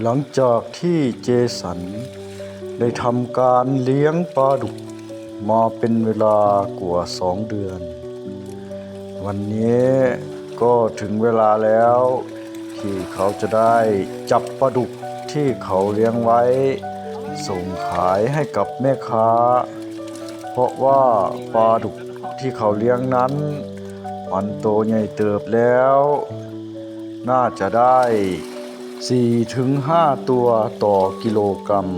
หลังจากที่เจสัน ได้ทำการเลี้ยงปลาดุกมาเป็นเวลากว่าสองเดือน วันนี้ก็ถึงเวลาแล้ว ที่เขาจะได้จับปลาดุกที่เขาเลี้ยงไว้ ส่งขายให้กับแม่ค้า เพราะว่าปลาดุกที่เขาเลี้ยงนั้น มันโตใหญ่เติบแล้ว น่าจะได้ 4ถึง5ตัวต่อกิโลกรัม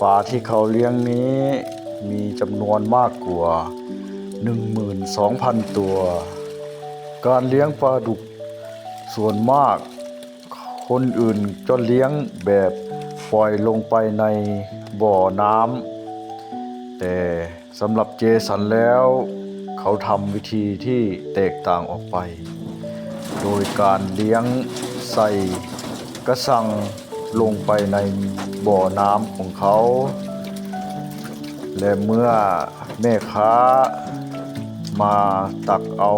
ปลาที่เขาเลี้ยงนี้มีจำนวนมากกว่า 12,000 ตัว การเลี้ยงปลาดุกส่วนมาก คนอื่นจะเลี้ยงแบบปล่อยลงไปในบ่อน้ำแต่สำหรับเจสันแล้ว เขาทำวิธีที่แตกต่างออกไป โดยการเลี้ยง ใส่กระสังลงไปในบ่อน้ำของเขา และเมื่อแม่ค้ามาตักเอา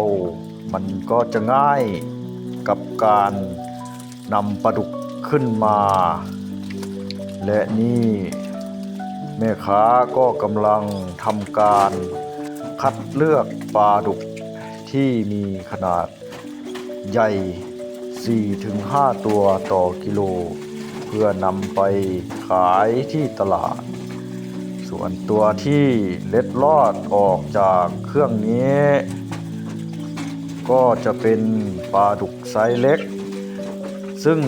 มันก็จะง่ายกับการนำปลาดุกขึ้นมา และนี่แม่ค้าก็กำลังทำการคัดเลือกปลาดุกที่มีขนาดใหญ่ 4-5 ตัวต่อกิโล เพื่อนำไปขายที่ตลาด ส่วนตัวที่เล็ดลอดออกจากเครื่องนี้ ก็จะเป็นปลาดุกไซส์เล็ก ซึ่ง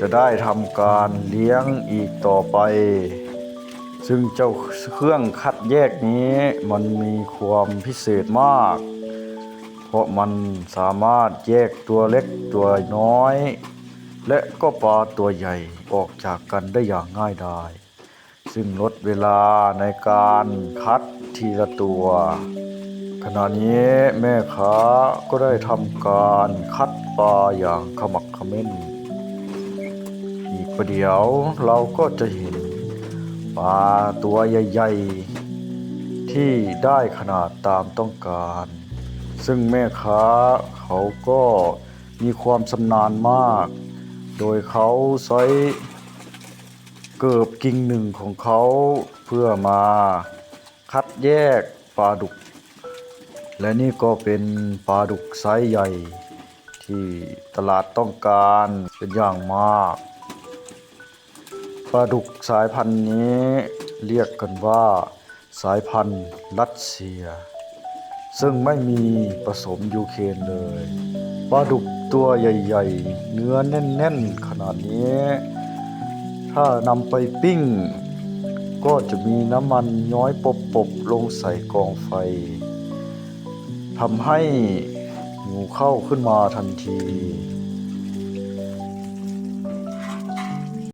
จะได้ทำการเลี้ยงอีกต่อไป ซึ่งเจ้าเครื่องคัดแยกนี้มันมีความพิเศษมาก เพราะมันสามารถแยกตัวเล็กตัวน้อย และก็ปลาตัวใหญ่ออกจากกันได้อย่างง่ายดายซึ่งลดเวลาในการคัดทีละตัว ขณะนี้แม่ค้าก็ได้ทำการคัดปลาอย่างขมักขม้น อีกประเดี๋ยวเราก็จะเห็นปลาตัวใหญ่ ๆ ที่ได้ขนาดตามต้องการ ซึ่งแม่ค้าเขาก็มีความชำนาญมาก โดยเขาใช้เกิบกิ่งหนึ่งของเขาเพื่อมาคัดแยกปลาดุก และนี่ก็เป็นปลาดุกไซส์ใหญ่ ที่ตลาดต้องการเป็นอย่างมากปลาดุกสายพันธุ์นี้เรียกกันว่าสายพันธุ์รัสเซีย ซึ่งไม่มีผสมยูเคนเลยปลาดุกตัวใหญ่ๆ เนื้อแน่นๆ ขนาดนี้ ถ้านำไปปิ้ง ก็จะมีน้ำมันย้อยปบๆ ลงใส่กองไฟทำให้หิวเข้าขึ้นมาทันที